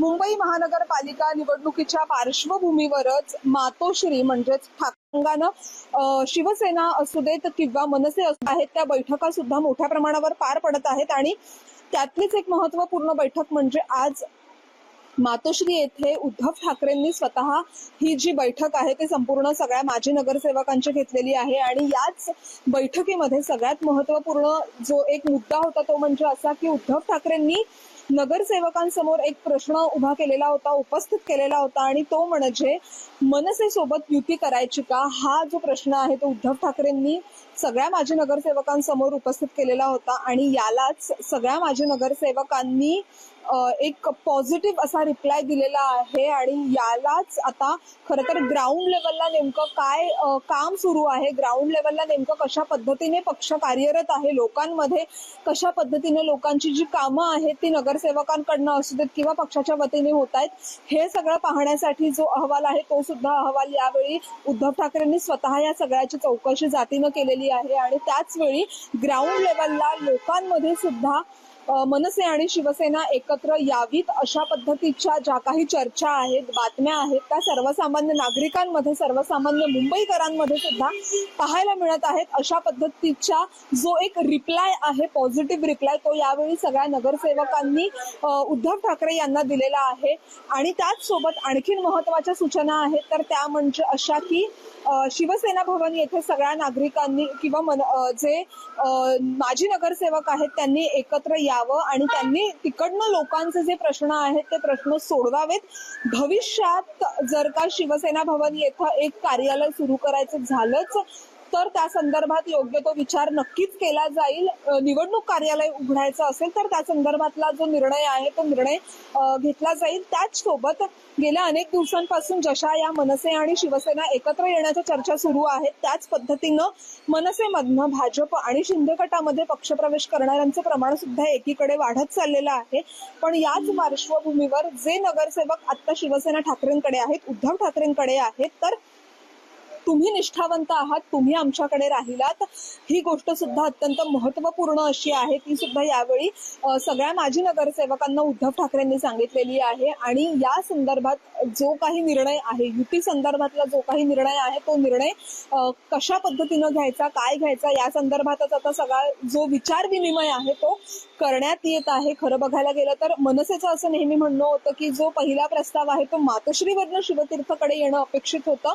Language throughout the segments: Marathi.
मुंबई महानगरपालिका निवडणुकीच्या पार्श्वभूमीवरच मातोश्री म्हणजेच ठाकरंगानं शिवसेना असू देत किंवा मनसे असू आहेत त्या बैठका सुद्धा मोठ्या प्रमाणावर पार पडत आहेत आणि त्यातलीच एक महत्त्वपूर्ण बैठक म्हणजे आज मातोश्री येथे उद्धव ठाकरेंनी स्वतः ही जी बैठक आहे ती संपूर्ण सगळ्या माजी नगरसेवकांची घेतलेली आहे आणि याच बैठकीमध्ये सगळ्यात महत्त्वपूर्ण जो एक मुद्दा होता तो म्हणजे असा की उद्धव ठाकरेंनी नगरसेवकांसमोर एक प्रश्न उभा केलेला होता उपस्थित केलेला होता आणि तो म्हणजे मनसेसोबत युती करायची का? हा जो प्रश्न आहे तो उद्धव ठाकरेंनी सगळ्या माजी नगरसेवकांसमोर उपस्थित केलेला होता आणि यालाच सगळ्या माजी नगरसेवकांनी एक पॉझिटिव्ह असा रिप्लाय दिलेला आहे आणि यालाच आता खरं तर ग्राउंड लेवलला नेमकं काय काम सुरू आहे ग्राउंड लेवलला नेमकं कशा पद्धतीने पक्ष कार्यरत आहे लोकांमध्ये कशा पद्धतीने लोकांची जी कामं आहेत ती नगरसेवकांकडनं असू देत किंवा पक्षाच्या वतीने होत आहेत हे सगळं पाहण्यासाठी जो अहवाल आहे तो सुद्धा अहवाल यावेळी उद्धव ठाकरेंनी स्वतः या सगळ्याची चौकशी जातीनं केलेली आहे आणि त्याच वेळी ग्राउंड लेवलला लोकांमध्ये सुद्धा मनसे आणि शिवसेना एकत्र यावीत अशा पद्धतीच्या ज्या काही चर्चा आहेत बातम्या आहेत त्या सर्वसामान्य नागरिकांमध्ये सर्वसामान्य मुंबईकरांमध्ये सुद्धा पाहायला मिळत आहेत. अशा पद्धतीचा जो एक रिप्लाय आहे पॉझिटिव्ह रिप्लाय तो यावेळी सगळ्या नगरसेवकांनी उद्धव ठाकरे यांना दिलेला आहे. आणि त्याच सोबत आणखीन महत्त्वाच्या सूचना आहेत तर त्या म्हणजे अशा की शिवसेना भवन येथे सगळ्या नागरिकांनी किंवा मन जे माजी नगरसेवक आहेत त्यांनी एकत्र या यावं आणि त्यांनी तिकडनं लोकांचे जे प्रश्न आहेत ते प्रश्न सोडवावेत. भविष्यात जर का शिवसेना भवन येथं एक कार्यालय सुरू करायचं झालंच तर त्या संदर्भात योग्य तो विचार नक्कीच केला जाईल. निवडणूक कार्यालय उघडायचं असेल तर त्या संदर्भातला जो निर्णय आहे तो निर्णय घेतला जाईल. त्याच सोबत गेल्या अनेक दिवसांपासून जशा या मनसे आणि शिवसेना एकत्र येण्याच्या चर्चा सुरू आहेत त्याच पद्धतीनं मनसेमधनं भाजप आणि शिंदे गटामध्ये पक्षप्रवेश करणाऱ्यांचं प्रमाण सुद्धा एकीकडे वाढत चाललेलं आहे. पण याच पार्श्वभूमीवर जे नगरसेवक आता शिवसेना ठाकरेंकडे आहेत उद्धव ठाकरेंकडे आहेत तर तुम्ही निष्ठावंत आहात तुम्ही आमच्याकडे राहिलात. ही गोष्ट सुद्धा अत्यंत महत्त्वपूर्ण अशी आहे. ती सुद्धा यावेळी सगळ्या माजी नगरसेवकांना उद्धव ठाकरेंनी सांगितलेली आहे. आणि या संदर्भात जो काही निर्णय आहे युती संदर्भातला जो काही निर्णय आहे तो निर्णय कशा पद्धतीनं घ्यायचा काय घ्यायचा या संदर्भातच आता सगळा जो विचार विनिमय आहे तो करण्यात येत आहे. खरं बघायला गेलं तर मनसेचं असं नेहमी म्हणणं होतं की जो पहिला प्रस्ताव आहे तो मातोश्रीवरनं शिवतीर्थकडे येणं अपेक्षित होतं.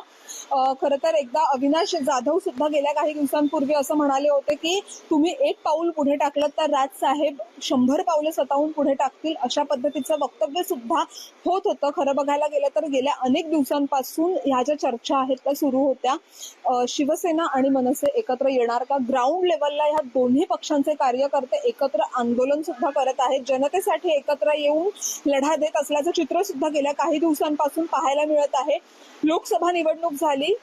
खरं तर एकदा अविनाश जाधव सुद्धा गेल्या काही दिवसांपूर्वी असं म्हणाले होते की तुम्ही एक पाऊल पुढे टाकलं तर राज साहेब शंभर पावलं स्वतःहून पुढे टाकतील. अशा पद्धतीचं वक्तव्य सुद्धा होत होतं. खरं बघायला गेलं तर गेल्या अनेक दिवसांपासून ह्या ज्या चर्चा आहेत त्या सुरू होत्या. शिवसेना आणि मनसे एकत्र येणार का? ग्राउंड लेवलला ह्या दोन्ही पक्षांचे कार्यकर्ते एकत्र आंदोलन सुद्धा करत आहेत. जनतेसाठी एकत्र येऊन लढा देत असल्याचं चित्र सुद्धा गेल्या काही दिवसांपासून पाहायला मिळत आहे. लोकसभा निवडणूक झाली.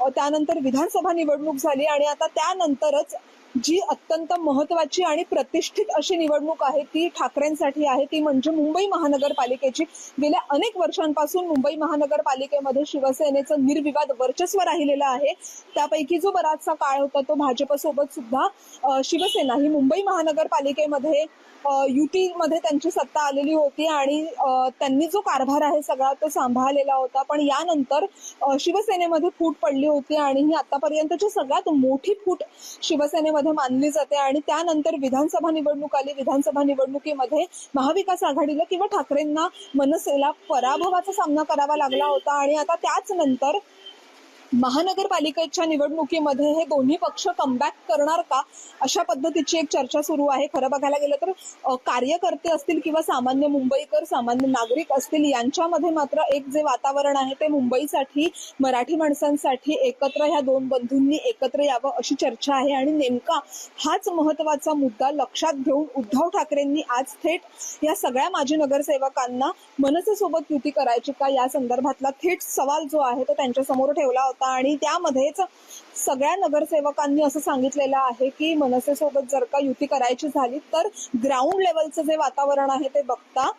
त्यानंतर विधानसभा निवडणूक झाली आणि आता त्यानंतरच जी अत्यंत महत्वाची आणि प्रतिष्ठित अशी निवडणूक आहे ती ठाकरेंसाठी आहे. ती म्हणजे मुंबई महानगरपालिकेची. गेल्या अनेक वर्षांपासून मुंबई महानगरपालिकेमध्ये शिवसेनेचं निर्विवाद वर्चस्व राहिलेलं आहे. त्यापैकी जो बराचसा काळ होता तो भाजपसोबत सुद्धा शिवसेना ही मुंबई महानगरपालिकेमध्ये युतीमध्ये त्यांची सत्ता आलेली होती आणि त्यांनी जो कारभार आहे सगळा तो सांभाळलेला होता. पण यानंतर शिवसेनेमध्ये फूट पडली होती आणि ही आतापर्यंतची सगळ्यात मोठी फूट शिवसेनेमध्ये मानली जाते आणि त्यानंतर विधानसभा निवडणूक आली. विधानसभा निवडणुकीमध्ये महाविकास आघाडीला किंवा ठाकरेंना मनसेला पराभवाचा सामना करावा लागला होता आणि आता त्याच नंतर महानगरपालिकेच्या निवडणुकीमध्ये हे दोन्ही पक्ष कमबॅक करणार का? अशा पद्धतीची एक चर्चा सुरू आहे. खरं बघायला गेलं तर कार्यकर्ते असतील किंवा सामान्य मुंबईकर सामान्य नागरिक असतील यांच्यामध्ये मात्र एक जे वातावरण आहे ते मुंबईसाठी मराठी माणसांसाठी एकत्र ह्या दोन बंधूंनी एकत्र यावं अशी चर्चा आहे. आणि नेमका हाच महत्त्वाचा मुद्दा लक्षात घेऊन उद्धव ठाकरेंनी आज थेट या सगळ्या माजी नगरसेवकांना मनसेसोबत युती करायची का? या संदर्भातला थेट सवाल जो आहे तो त्यांच्यासमोर ठेवला होता. आणि त्यामध्येच सगळ्या नगरसेवकांनी असं सांगितलेलं आहे की मनसेसोबत जर का युती करायची झाली तर ग्राउंड लेवलचं जे वातावरण आहे ते बघता.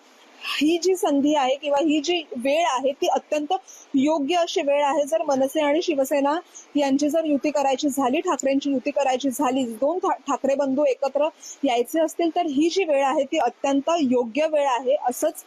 ही जी संधी आहे किंवा ही जी वेळ आहे ती अत्यंत योग्य अशी वेळ आहे. जर मनसे आणि शिवसेना यांची जर युती करायची झाली ठाकरेंची युती करायची झाली दोन ठा- ठाकरे बंधू एकत्र यायचे असतील तर ही जी वेळ आहे ती अत्यंत योग्य वेळ आहे असंच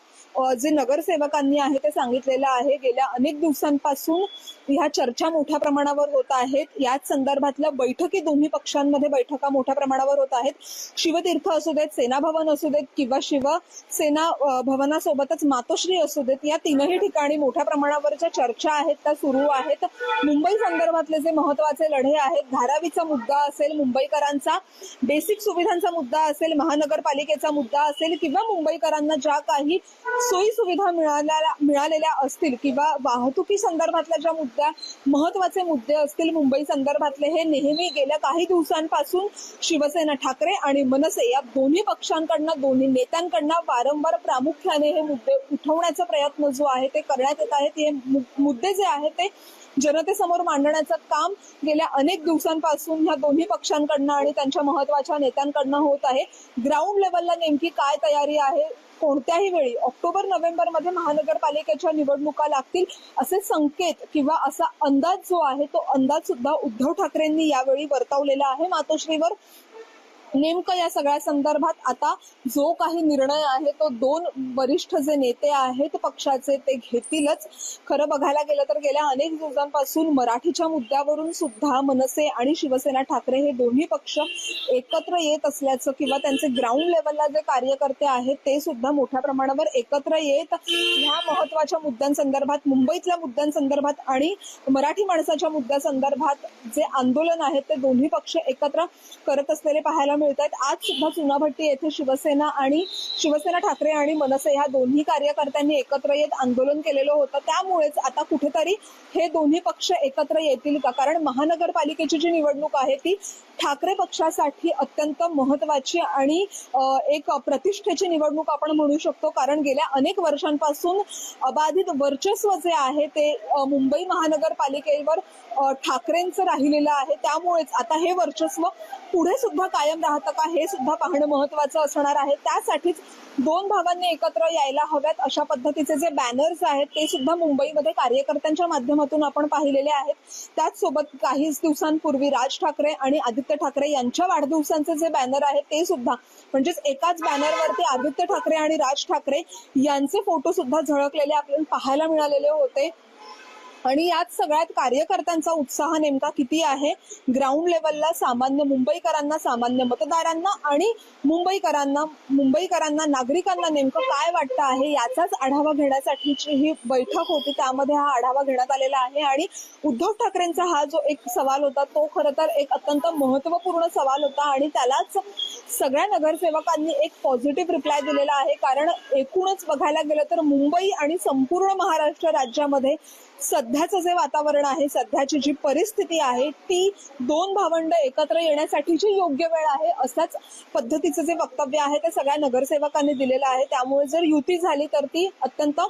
जे नगरसेवकांनी आहे ते सांगितलेलं आहे गेल्या अनेक दिवसांपासून ह्या चर्चा मोठ्या प्रमाणावर होत आहेत. याच संदर्भातल्या बैठकी दोन्ही पक्षांमध्ये बैठका मोठ्या प्रमाणावर होत आहेत. शिवतीर्थ असू देत सेना भवन असू देत किंवा शिवसेना भवनासोबतच मातोश्री असू देत या तीनही ठिकाणी मोठ्या प्रमाणावर ज्या चर्चा आहेत त्या सुरू आहेत. मुंबई संदर्भातले जे महत्त्वाचे लढे आहेत धारावीचा मुद्दा असेल मुंबईकरांचा बेसिक सुविधांचा मुद्दा असेल महानगरपालिकेचा मुद्दा असेल किंवा मुंबईकरांना ज्या काही सोयी सुविधा मिळाल्या मिळालेल्या असतील किंवा वाहतुकी संदर्भातल्या ज्या मुद्द्या महत्त्वाचे मुद्दे असतील मुंबई संदर्भातले हे नेहमी गेल्या काही दिवसांपासून शिवसेना ठाकरे आणि मनसे या दोन्ही पक्षांकडनं दोन्ही नेत्यांकडनं वारंवार प्रामुख्याने हे मुद्दे उठवण्याचा प्रयत्न जो आहे ते करण्यात येत आहेत. हे मु- मुद्दे जे आहेत ते जनतेसमोर मांडण्याचं काम गेल्या अनेक दिवसांपासून ह्या दोन्ही पक्षांकडनं आणि त्यांच्या महत्त्वाच्या नेत्यांकडनं होत आहे. ग्राउंड लेवलला नेमकी काय तयारी आहे? कोणत्याही वेळी ऑक्टोबर नोव्हेंबरमध्ये महानगरपालिकेच्या निवडणुका लागतील असे संकेत किंवा असा अंदाज जो आहे तो अंदाज सुद्धा उद्धव ठाकरेंनी यावेळी वर्तवलेला आहे. मातोश्रीवर नेमकं या सगळ्या संदर्भात आता जो काही निर्णय आहे तो दोन वरिष्ठ जे नेते आहेत पक्षाचे ते घेतीलच. खरं बघायला गेलं तर गेल्या अनेक दिवसांपासून मराठीच्या मुद्द्यावरून सुद्धा मनसे आणि शिवसेना ठाकरे हे दोन्ही पक्ष एकत्र येत असल्याचं किंवा त्यांचे ग्राउंड लेवलला जे कार्यकर्ते आहेत ते सुद्धा मोठ्या प्रमाणावर एकत्र येत. ह्या महत्त्वाच्या मुद्द्यांसंदर्भात मुंबईतल्या मुद्द्यांसंदर्भात आणि मराठी माणसाच्या मुद्द्यासंदर्भात जे आंदोलन आहे ते दोन्ही पक्ष एकत्र करत असलेले पाहायला मिळत आहेत आज सुद्धा चुनाभट्टी येथे शिवसेना आणि शिवसेना ठाकरे आणि मनसे ह्या दोन्ही कार्यकर्त्यांनी एकत्र येत आंदोलन केलेलं होतं. त्यामुळेच आता कुठेतरी हे दोन्ही पक्ष एकत्र येतील का? कारण महानगरपालिकेची जी निवडणूक आहे ती ठाकरे पक्षासाठी अत्यंत महत्वाची आणि एक प्रतिष्ठेची निवडणूक आपण म्हणू शकतो. कारण गेल्या अनेक वर्षांपासून अबाधित वर्चस्व जे आहे ते मुंबई महानगरपालिकेवर ठाकरेंचं राहिलेलं आहे. त्यामुळेच आता हे वर्चस्व पुढे सुद्धा कायम राहतं का हे सुद्धा पाहणं महत्वाचं असणार आहे. त्यासाठीच दोन भागांनी एकत्र यायला हव्यात अशा पद्धतीचे जे बॅनर्स आहेत ते सुद्धा मुंबईमध्ये कार्यकर्त्यांच्या माध्यमातून आपण पाहिलेले आहेत. त्याचसोबत काहीच दिवसांपूर्वी राज ठाकरे आणि आदित्य ठाकरे यांच्या वाढदिवसांचे जे बॅनर आहेत ते सुद्धा म्हणजेच एकाच बॅनरवरती आदित्य ठाकरे आणि राज ठाकरे यांचे फोटो सुद्धा झळकलेले आपल्याला पाहायला मिळालेले होते. आणि यात सगळ्यात कार्यकर्त्यांचा उत्साह नेमका किती आहे? ग्राउंड लेवलला सामान्य मुंबईकरांना सामान्य मतदारांना आणि मुंबईकरांना मुंबईकरांना नागरिकांना नेमकं काय वाटतं आहे याचाच आढावा घेण्यासाठीची ही बैठक होती. त्यामध्ये हा आढावा घेण्यात आलेला आहे. आणि उद्धव ठाकरेंचा हा जो एक सवाल होता तो खरं तर एक अत्यंत महत्त्वपूर्ण सवाल होता आणि त्यालाच सगळ्या नगरसेवकांनी एक पॉझिटिव्ह रिप्लाय दिलेला आहे. कारण एकूणच बघायला गेलं तर मुंबई आणि संपूर्ण महाराष्ट्र राज्यामध्ये सध्याचं जे वातावरण आहे सध्याची जी परिस्थिती आहे ती दोन भावंड एकत्र येण्यासाठीची योग्य वेळ आहे अशाच पद्धतीचं जे वक्तव्य आहे ते सगळ्या नगरसेवकांनी दिलेलं आहे. त्यामुळे जर युती झाली तर ती अत्यंत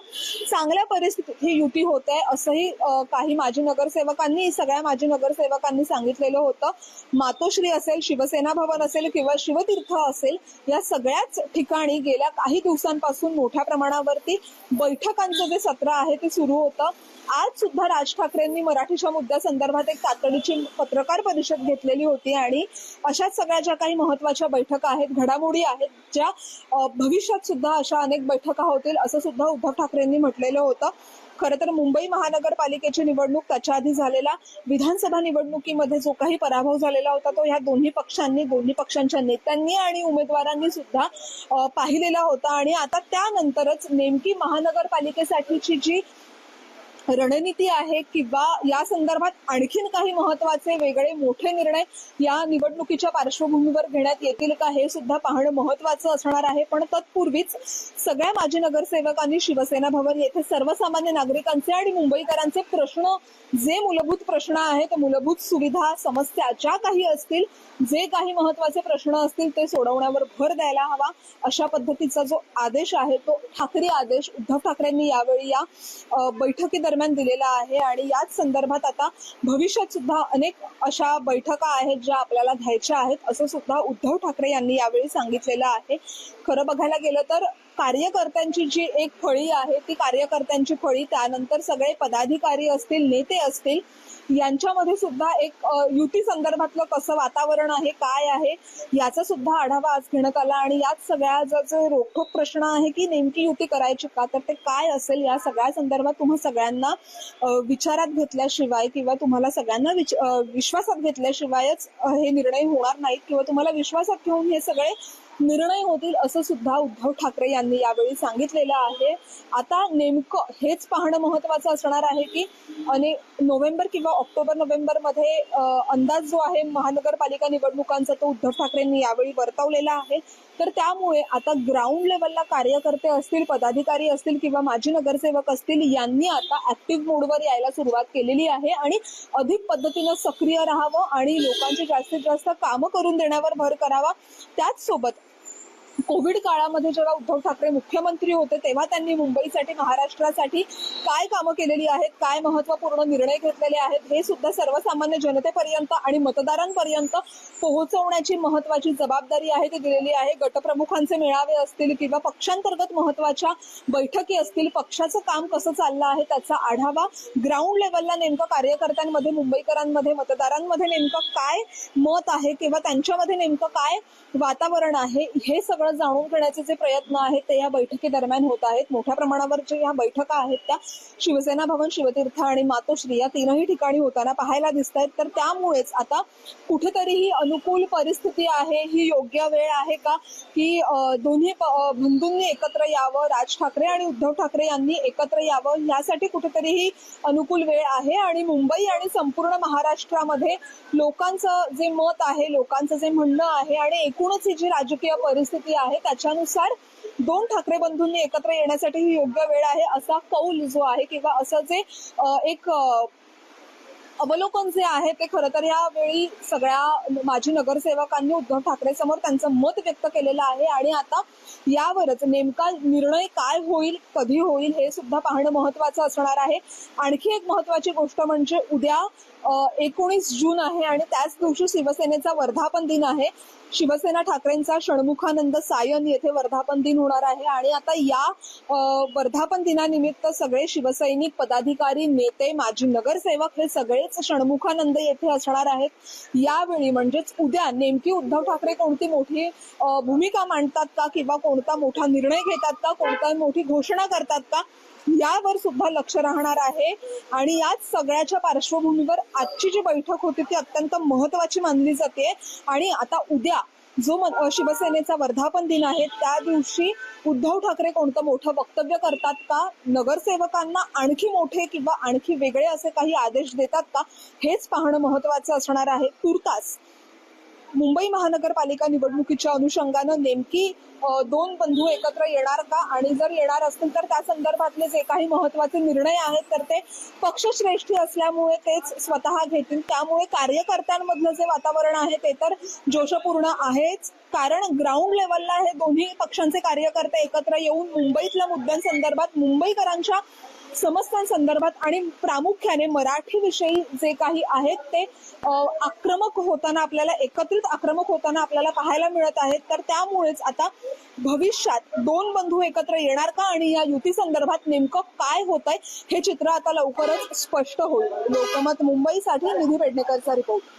चांगल्या परिस्थितीत ही युती होत आहे असंही काही माजी नगरसेवकांनी सगळ्या माजी नगरसेवकांनी सांगितलेलं होतं. मातोश्री असेल शिवसेना भवन असेल किंवा शिवतीर्थ असेल या सगळ्याच ठिकाणी गेल्या काही दिवसांपासून मोठ्या प्रमाणावरती बैठकांचं जे सत्र आहे ते सुरू होतं. आज सुद्धा राज ठाकरेंनी मराठीच्या मुद्द्यासंदर्भात एक तातडीची पत्रकार परिषद घेतलेली होती आणि अशाच सगळ्या ज्या काही महत्त्वाच्या बैठका आहेत घडामोडी आहेत ज्या भविष्यात सुद्धा अशा अनेक बैठका होतील असं सुद्धा उद्धव ठाकरेंनी म्हटलेलं होतं. खरं तर मुंबई महानगरपालिकेची निवडणूक त्याच्या आधी झालेला विधानसभा निवडणुकीमध्ये जो काही पराभव झालेला होता तो ह्या दोन्ही पक्षांनी दोन्ही पक्षांच्या नेत्यांनी आणि उमेदवारांनी सुद्धा पाहिलेला होता. आणि आता त्यानंतरच नेमकी महानगरपालिकेसाठीची जी रणनीती आहे किंवा या संदर्भात आणखीन काही महत्त्वाचे वेगळे मोठे निर्णय या निवडणुकीच्या पार्श्वभूमीवर घेण्यात येतील का हे सुद्धा पाहणं महत्वाचं असणार आहे. पण तत्पूर्वीच सगळ्या माजी नगरसेवकांनी शिवसेना भवन येथे सर्वसामान्य नागरिकांचे आणि मुंबईकरांचे प्रश्न जे मूलभूत प्रश्न आहेत मूलभूत सुविधा समस्या ज्या काही असतील जे काही महत्त्वाचे प्रश्न असतील ते सोडवण्यावर भर द्यायला हवा अशा पद्धतीचा जो आदेश आहे तो ठाकरे आदेश. उद्धव ठाकरेंनी यावेळी या बैठकीदरम्यान दरम्यान दिलेला आहे आणि याच संदर्भात आता भविष्यात सुद्धा अनेक अशा बैठका आहेत ज्या आपल्याला घ्यायच्या आहेत असं सुद्धा उद्धव ठाकरे यांनी यावेळी सांगितलेलं आहे. खरं बघायला गेलं तर कार्यकर्त्यांची जी एक फळी आहे ती कार्यकर्त्यांची फळी त्यानंतर सगळे पदाधिकारी असतील नेते असतील यांच्यामध्ये सुद्धा एक युती संदर्भातलं कसं वातावरण आहे काय आहे याचा सुद्धा आढावा आज घेण्यात आला. आणि यात सगळ्या जो रोखोक प्रश्न आहे की नेमकी युती करायची का तर ते काय असेल या सगळ्या संदर्भात तुम्हा सगळ्यांना विचारात घेतल्याशिवाय किंवा तुम्हाला सगळ्यांना विच विश्वासात घेतल्याशिवायच हे निर्णय होणार नाहीत किंवा तुम्हाला विश्वासात घेऊन हे सगळे निर्णय होतील असं सुद्धा उद्धव ठाकरे यांनी यावेळी सांगितलेलं आहे. आता नेमकं हेच पाहणं महत्वाचं असणार आहे की आणि नोव्हेंबर किंवा ऑक्टोबर नोव्हेंबरमध्ये अंदाज जो आहे महानगरपालिका निवडणुकांचा तो उद्धव ठाकरेंनी यावेळी वर्तवलेला आहे. तर त्यामुळे आता ग्राउंड लेवलला कार्यकर्ते असतील पदाधिकारी असतील किंवा माजी नगरसेवक असतील यांनी आता ऍक्टिव्ह मोडवर यायला सुरुवात केलेली आहे आणि अधिक पद्धतीनं सक्रिय राहावं आणि लोकांची जास्तीत जास्त कामं करून देण्यावर भर करावा. त्याच सोबत कोविड काळामध्ये जेव्हा उद्धव ठाकरे मुख्यमंत्री होते तेव्हा त्यांनी मुंबईसाठी महाराष्ट्रासाठी काय कामं केलेली आहेत काय महत्त्वपूर्ण निर्णय घेतलेले आहेत हे सुद्धा सर्वसामान्य जनतेपर्यंत आणि मतदारांपर्यंत पोहोचवण्याची महत्वाची जबाबदारी आहे ती दिलेली आहे. गटप्रमुखांचे मेळावे असतील किंवा पक्षांतर्गत महत्त्वाच्या बैठकी असतील पक्षाचं काम कसं चाललं आहे त्याचा आढावा ग्राउंड लेवलला नेमकं कार्यकर्त्यांमध्ये मुंबईकरांमध्ये मतदारांमध्ये नेमकं काय मत आहे किंवा त्यांच्यामध्ये नेमकं काय वातावरण आहे हे सगळं जाणून घेण्याचे जे प्रयत्न आहेत ते या बैठकी दरम्यान होत आहेत. मोठ्या प्रमाणावर जे ह्या बैठका आहेत त्या शिवसेना भवन शिवतीर्थ आणि मातोश्री या तीनही ठिकाणी होताना पाहायला दिसत आहेत तर त्यामुळेच आता कुठेतरी ही अनुकूल परिस्थिती आहे ही योग्य वेळ आहे का की दोन्ही बंधूंनी एकत्र यावं राज ठाकरे आणि उद्धव ठाकरे यांनी एकत्र यावं यासाठी कुठेतरी ही अनुकूल वेळ आहे आणि मुंबई आणि संपूर्ण महाराष्ट्रामध्ये लोकांचं जे मत आहे लोकांचं जे म्हणणं आहे आणि एकूणच ही जी राजकीय परिस्थिती आहे त्याच्यानुसार दोन ठाकरे बंधूंनी एकत्र येण्यासाठी ही योग्य वेळ आहे असा कौल जो आहे किंवा असं जे एक अवलोकन जे आहे ते खरं तर यावेळी सगळ्या माजी नगरसेवकांनी उद्धव ठाकरे समोर त्यांचं मत व्यक्त केलेलं आहे आणि आता यावरच नेमका निर्णय काय होईल कधी होईल हे सुद्धा पाहणं महत्वाचं असणार आहे. आणखी एक महत्वाची गोष्ट म्हणजे उद्या एकोणीस जून आहे आणि त्याच दिवशी शिवसेनेचा वर्धापन दिन आहे. शिवसेना ठाकरेंचा षणमुखानंद सायन येथे वर्धापन दिन होणार आहे. आणि आता या वर्धापन दिनानिमित्त सगळे शिवसैनिक पदाधिकारी नेते माजी नगरसेवक हे सगळेच षण्मुखानंद येथे असणार आहेत. यावेळी म्हणजेच उद्या नेमकी उद्धव ठाकरे कोणती मोठी भूमिका मांडतात का किंवा कोणता मोठा निर्णय घेतात का कोणता मोठी घोषणा करतात का यावर सुद्धा लक्ष राहणार आहे. आणि याच सगळ्याच्या पार्श्वभूमीवर आजची जी बैठक होती ती अत्यंत महत्वाची मानली जाते. आणि आता उद्या जो शिवसेनेचा वर्धापन दिन आहे त्या दिवशी उद्धव ठाकरे कोणतं मोठं वक्तव्य करतात का? नगरसेवकांना आणखी मोठे किंवा आणखी वेगळे असे काही आदेश देतात का? हेच पाहणं महत्वाचं असणार आहे. तुर्तास मुंबई महानगरपालिका निवडणुकीच्या अनुषंगानं नेमकी दोन बंधू एकत्र येणार का? आणि जर येणार असतील तर त्या संदर्भातले जे काही महत्त्वाचे निर्णय आहेत तर ते पक्षश्रेष्ठी असल्यामुळे तेच स्वतः घेतील. त्यामुळे कार्यकर्त्यांमधलं जे वातावरण आहे ते तर जोशपूर्ण आहेच. कारण ग्राउंड लेवलला हे दोन्ही पक्षांचे कार्यकर्ते एकत्र येऊन मुंबईतल्या मुद्द्यांसंदर्भात मुंबईकरांच्या समस्यांसंदर्भात आणि प्रामुख्याने मराठी विषयी जे काही आहेत ते आक्रमक होताना आपल्याला एकत्रित आक्रमक होताना आपल्याला पाहायला मिळत आहेत. तर त्यामुळेच आता भविष्यात दोन बंधू एकत्र येणार का आणि या युती संदर्भात नेमकं काय होत आहे हे चित्र आता लवकरच स्पष्ट होईल. लोकमत मुंबईसाठी निधी पेडणेकरचा रिपोर्ट.